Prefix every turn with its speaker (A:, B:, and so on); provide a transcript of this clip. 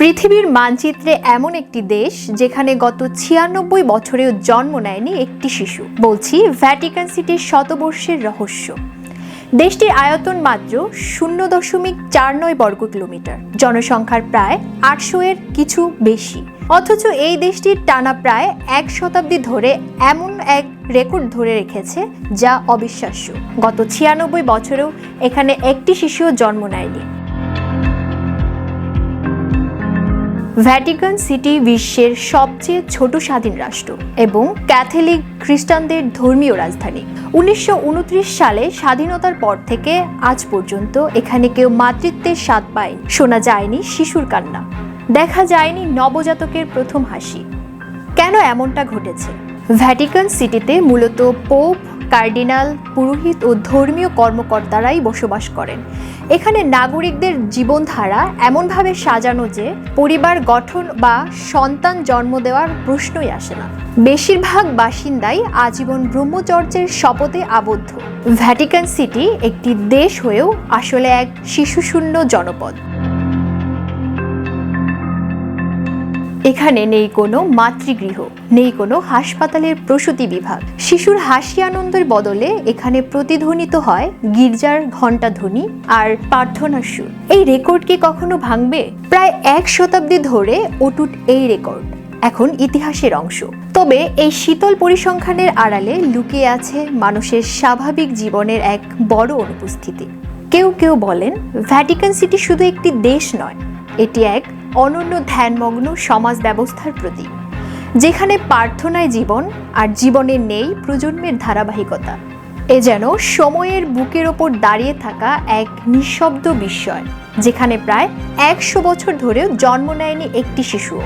A: পৃথিবীর মানচিত্রে এমন একটি দেশ যেখানে গত ছিয়ানব্বই বছরেও জন্ম নেয়নি একটি শিশু। বলছি ভ্যাটিকান সিটির শতবর্ষের রহস্য। দেশটির আয়তন মাত্র শূন্য দশমিক চার নয় বর্গ কিলোমিটার। জনসংখ্যার প্রায় আটশো এর কিছু বেশি। অথচ এই দেশটির টানা প্রায় এক শতাব্দী ধরে এমন এক রেকর্ড ধরে রেখেছে যা অবিশ্বাস্য। গত ছিয়ানব্বই বছরেও এখানে একটি শিশুও জন্ম নেয়নি। ভ্যাটিকান সিটি বিশ্বের সবচেয়ে ছোট স্বাধীন রাষ্ট্র এবং ক্যাথলিক খ্রিস্টানদের ধর্মীয় রাজধানী। উনিশশো উনত্রিশ সালে স্বাধীনতার পর থেকে আজ পর্যন্ত এখানে কেউ মাতৃত্বের স্বাদ পায়নি শোনা যায়নি শিশুর কান্না। দেখা যায়নি নবজাতকের প্রথম হাসি। কেন এমনটা ঘটেছে? ভ্যাটিকান সিটিতে মূলত পোপ কার্ডিনাল, পুরোহিত ও ধর্মীয় কর্মকর্তারাই বসবাস করেন। এখানে নাগরিকদের জীবনধারা এমনভাবে সাজানো যে পরিবার গঠন বা সন্তান জন্ম দেওয়ার প্রশ্নই আসে না। বেশিরভাগ বাসিন্দাই আজীবন ব্রহ্মচর্যের শপথে আবদ্ধ। ভ্যাটিকান সিটি একটি দেশ হয়েও আসলে এক শিশুশূন্য জনপদ। এখানে নেই কোনো মাতৃগৃহ, নেই কোনো হাসপাতালের প্রসূতি বিভাগ। শিশুর হাসি আনন্দের বদলে এখানে প্রতিধ্বনিত হয় গির্জার ঘণ্টাধ্বনি আর প্রার্থনার সুর। এই রেকর্ড কি কখনো ভাঙবে? প্রায় এক শতাব্দী ধরে অটুট এই রেকর্ড, এখন ইতিহাসের অংশ। তবে এই শীতল পরিসংখ্যানের আড়ালে লুকিয়ে আছে মানুষের স্বাভাবিক জীবনের এক বড় অনুপস্থিতি। কেউ কেউ বলেন, ভ্যাটিকান সিটি শুধু একটি দেশ নয়, এটি এক অনন্য ধ্যানমগ্ন সমাজ ব্যবস্থার প্রতীক, যেখানে প্রার্থনায় জীবন আর জীবনে নেই প্রজন্মের ধারাবাহিকতা। এ যেন সময়ের বুকের ওপর দাঁড়িয়ে থাকা এক নিঃশব্দ বিস্ময়, যেখানে প্রায় একশো বছর ধরেও জন্ম নেয়নি একটি শিশুও।